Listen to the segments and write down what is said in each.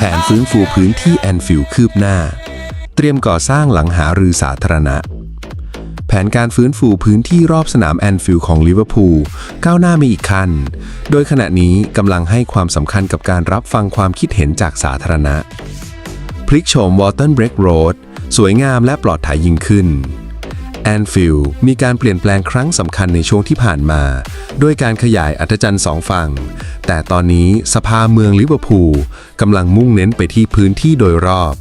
แผนฟื้นฟูพื้นที่แอนฟิลด์คืบหน้า เตรียมก่อสร้างหลังหารือสาธารณะ แผนการฟื้นฟูพื้นที่รอบสนามแอนฟิลด์ของลิเวอร์พูลก้าวหน้ามาอีกขั้น โดยขณะนี้กำลังให้ความสำคัญกับการรับฟังความคิดเห็นจากสาธารณะ พลิกโฉมวอเต r นเบรกโรดสวยงามและปลอดภัยยิ่งขึ้น แอนฟิลด์มีการเปลี่ยนแปลงครั้งสำคัญในช่วงที่ผ่านมา ด้วยการขยายอัธจันทร์สองฝั่ง แต่ตอนนี้สภาเมืองลิเวอร์พูลกำลังมุ่งเน้นไปที่พื้นที่โดยรอบ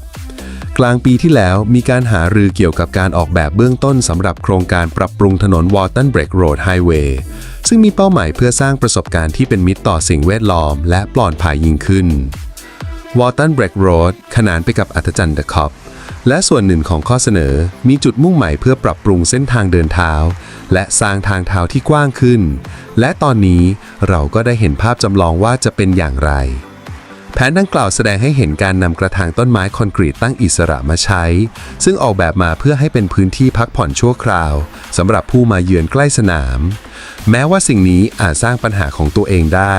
กลางปีที่แล้วมีการหารือเกี่ยวกับการออกแบบเบื้องต้นสำหรับโครงการปรับปรุงถนนวอ t ันเบรกโรดไฮเวย์ซึ่งมีเป้าหมายเพื่อสร้างประสบการณ์ที่เป็นมิตรต่อสิ่งแวดล้อม และปลอดภัยยิ่งขึ้นวอ t ันเบรกโรดขนานไปกับอัธจันทร์เดอะคอป และส่วนหนึ่งของข้อเสนอมีจุดมุ่งหมายเพื่อปรับปรุงเส้นทางเดินเท้า และสร้างทางเท้าที่กว้างขึ้น และตอนนี้เราก็ได้เห็นภาพจำลองว่าจะเป็นอย่างไร แผนดังกล่าวแสดงให้เห็นการนำกระถางต้นไม้คอนกรีตตั้งอิสระมาใช้ ซึ่งออกแบบมาเพื่อให้เป็นพื้นที่พักผ่อนชั่วคราวสำหรับผู้มาเยือนใกล้สนาม แม้ว่าสิ่งนี้อาจสร้างปัญหาของตัวเองได้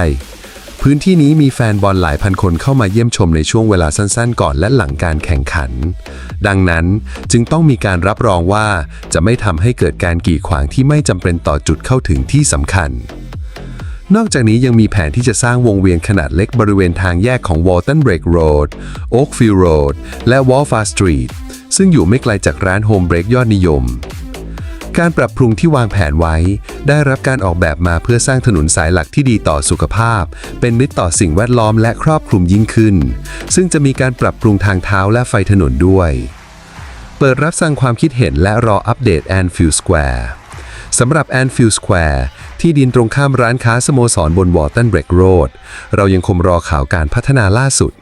พื้นที่นี้มีแฟนบอลหลายพันคนเข้ามาเยี่ยมชมในช่วงเวลาสั้นๆ ก่อนและหลังการแข่งขัน ดังนั้นจึงต้องมีการรับรองว่าจะไม่ทำให้เกิดการกีดขวางที่ไม่จำเป็นต่อจุดเข้าถึงที่สำคัญ นอกจากนี้ยังมีแผนที่จะสร้างวงเวียนขนาดเล็กบริเวณทางแยกของ Walton Break Road Oakfield Road และ Walfar Street ซึ่งอยู่ไม่ไกลจากร้าน Home Break ยอดนิยม การปรับปรุงที่วางแผนไว้ ได้รับการออกแบบมาเพื่อสร้างถนนสายหลักที่ดีต่อสุขภาพ เป็นมิตรต่อสิ่งแวดล้อมและครอบคลุมยิ่งขึ้น ซึ่งจะมีการปรับปรุงทางเท้าและไฟถนนด้วย เปิดรับฟังความคิดเห็นและรออัปเดต Anfield Square สำหรับ Anfield Square ที่ดินตรงข้ามร้านค้าสโมสรบนวอ t ตันเบรกโรดเรายังคงรอข่าวการพัฒนาล่าสุด